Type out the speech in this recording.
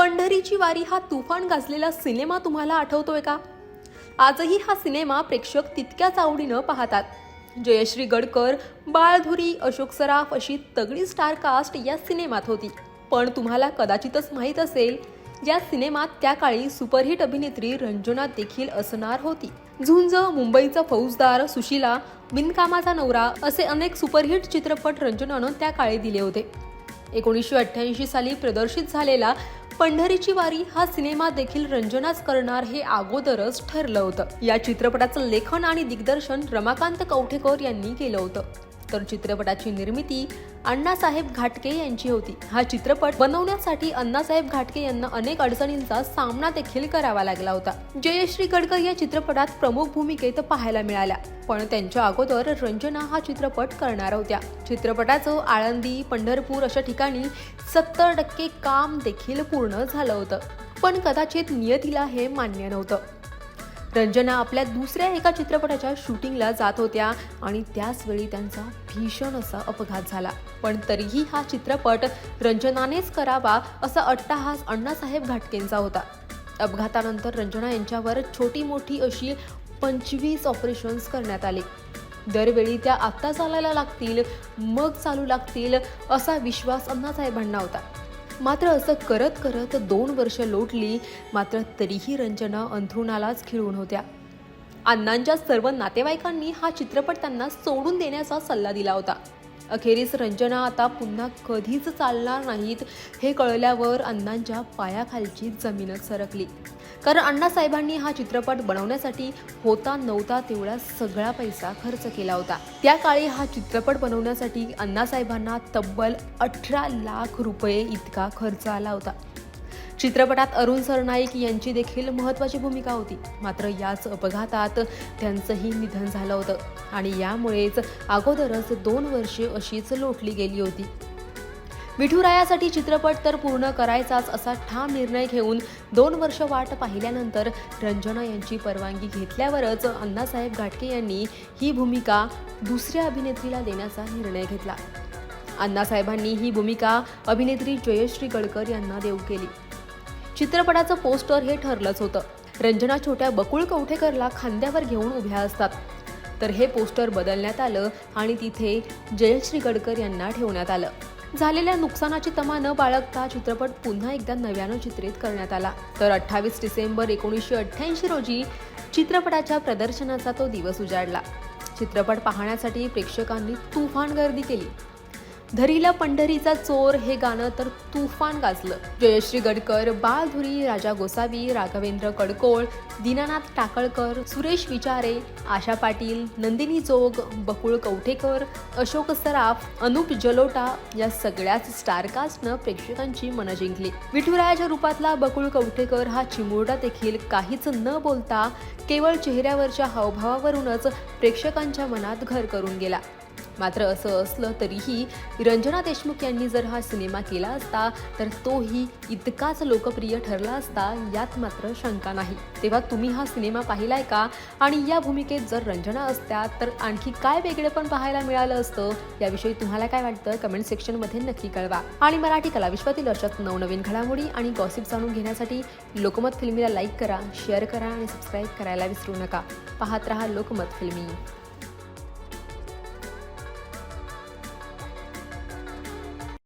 पंढरीची वारी हा तुफान गाजलेला सिनेमा तुम्हाला आठवतोय का? आजही हा सिनेमा प्रेक्षक तितक्याच आवडीनं पाहतात. जयश्री गडकर बाळधुरी अशोक सराफ अशी तगडी स्टार कास्ट या सिनेमात होती. पण तुम्हाला कदाचितच माहीत असेल या सिनेमात त्या काळी सुपरहिट अभिनेत्री रंजना देखील असणार होती. झुंज मुंबईचा फौजदार सुशीला बिनकामाचा नवरा असे अनेक सुपरहिट चित्रपट रंजनानं त्या काळी दिले होते. एकोणीसशे अठ्ठ्याऐंशी साली प्रदर्शित झालेला पंढरीची वारी हा सिनेमा देखील रंजनाच करणार हे अगोदरच ठरलं होतं. या चित्रपटाचं लेखन आणि दिग्दर्शन रमाकांत कवठेकर यांनी केलं होतं. तर चित्रपटाची निर्मिती अण्णासाहेब घाटके यांची होती. हा चित्रपट बनवण्यासाठी अण्णासाहेब घाटके यांना अनेक अडचणींचा सामना देखील करावा लागला होता. जयश्री गडकर या चित्रपटात प्रमुख भूमिकेत पाहायला मिळाल्या. पण त्यांच्या अगोदर रंजना हा चित्रपट करणार होत्या. चित्रपटाचं आळंदी पंढरपूर अशा ठिकाणी सत्तर टक्के काम देखील पूर्ण झालं होतं. पण कदाचित नियतीला हे मान्य नव्हतं. रंजना आपल्या दुसऱ्या एका चित्रपटाच्या शूटिंगला जात होत्या आणि त्याचवेळी त्यांचा भीषण असा अपघात झाला. पण तरीही हा चित्रपट रंजनानेच करावा असा अट्टाहास अण्णासाहेब घाटकेंचा होता. अपघातानंतर रंजना यांच्यावर छोटी मोठी अशी पंचवीस ऑपरेशन्स करण्यात आली. दरवेळी त्या आत्ता चालायला लागतील मग चालू लागतील असा विश्वास अण्णासाहेबांना होता. मात्र असं करत करत दोन वर्ष लोटली मात्र तरीही रंजना अंथरुणालाच खिळून होत्या. अण्णांच्या सर्व नातेवाईकांनी हा चित्रपट त्यांना सोडून देण्याचा सल्ला दिला होता. अखेरीस रंजना आता पुन्हा कधीच चालणार नाहीत हे कळल्यावर अण्णांच्या पायाखालची जमीनच सरकली. कारण अण्णासाहेबांनी हा चित्रपट बनवण्यासाठी होता नव्हता तेवढा सगळा पैसा खर्च केला होता. त्या काळी हा चित्रपट बनवण्यासाठी अण्णासाहेबांना तब्बल अठरा लाख रुपये इतका खर्च आला होता. चित्रपटात अरुण सरनाईक यांची देखील महत्त्वाची भूमिका होती. मात्र याच अपघातात त्यांचंही निधन झालं होतं. आणि यामुळेच अगोदरच दोन वर्षे अशीच लोटली गेली होती. विठुरायासाठी चित्रपट तर पूर्ण करायचाच असा ठाम निर्णय घेऊन दोन वर्ष वाट पाहिल्यानंतर रंजना यांची परवानगी घेतल्यावरच अण्णासाहेब घाटके यांनी ही भूमिका दुसऱ्या अभिनेत्रीला देण्याचा निर्णय घेतला. अण्णासाहेबांनी ही भूमिका अभिनेत्री जयश्री गडकर यांना देऊ केली. चित्रपटाचं पोस्टर हे ठरलंच होतं. रंजना छोट्या बकुळ कवठेकरला खांद्यावर घेऊन उभ्या असतात. तर हे पोस्टर बदलण्यात आलं आणि तिथे जयश्री गडकर यांना ठेवण्यात आलं. झालेल्या नुकसानाची तमा न बाळगता चित्रपट पुन्हा एकदा नव्यानं चित्रित करण्यात आला. तर अठ्ठावीस डिसेंबर एकोणीसशे अठ्ठ्याऐंशी रोजी चित्रपटाच्या प्रदर्शनाचा तो दिवस उजाडला. चित्रपट पाहण्यासाठी प्रेक्षकांनी तुफान गर्दी केली. धरीला पंढरीचा चोर हे गाणं तर तुफान गाजलं. जयश्री गडकर बाळधुरी राजा गोसावी राघवेंद्र कडकोळ दीनानाथ टाकळकर सुरेश विचारे आशा पाटील नंदिनी जोग बकुळ कवठेकर अशोक सराफ अनुप जलोटा या सगळ्याच स्टारकास्टनं प्रेक्षकांची मनं जिंकली. विठुरायाच्या रूपातला बकुळ कवठेकर हा चिमुरडा देखील काहीच न बोलता केवळ चेहऱ्यावरच्या हावभावावरूनच प्रेक्षकांच्या मनात घर करून गेला. मात्र असं असलं तरीही रंजना देशमुख यांनी जर हा सिनेमा केला असता तर तोही इतकाच लोकप्रिय ठरला असता यात मात्र शंका नाही. तेव्हा तुम्ही हा सिनेमा पाहिलाय का? आणि या भूमिकेत जर रंजना असत्या तर आणखी काय वेगळे पण पाहायला मिळालं असतं? याविषयी तुम्हाला काय वाटतं? कमेंट सेक्शनमध्ये नक्की कळवा. आणि मराठी कला विश्वातील नवनवीन घडामोडी आणि गॉसिप जाणून घेण्यासाठी लोकमत फिल्मीला लाईक करा शेअर करा आणि सबस्क्राईब करायला विसरू नका. पाहत रहा लोकमत फिल्मी.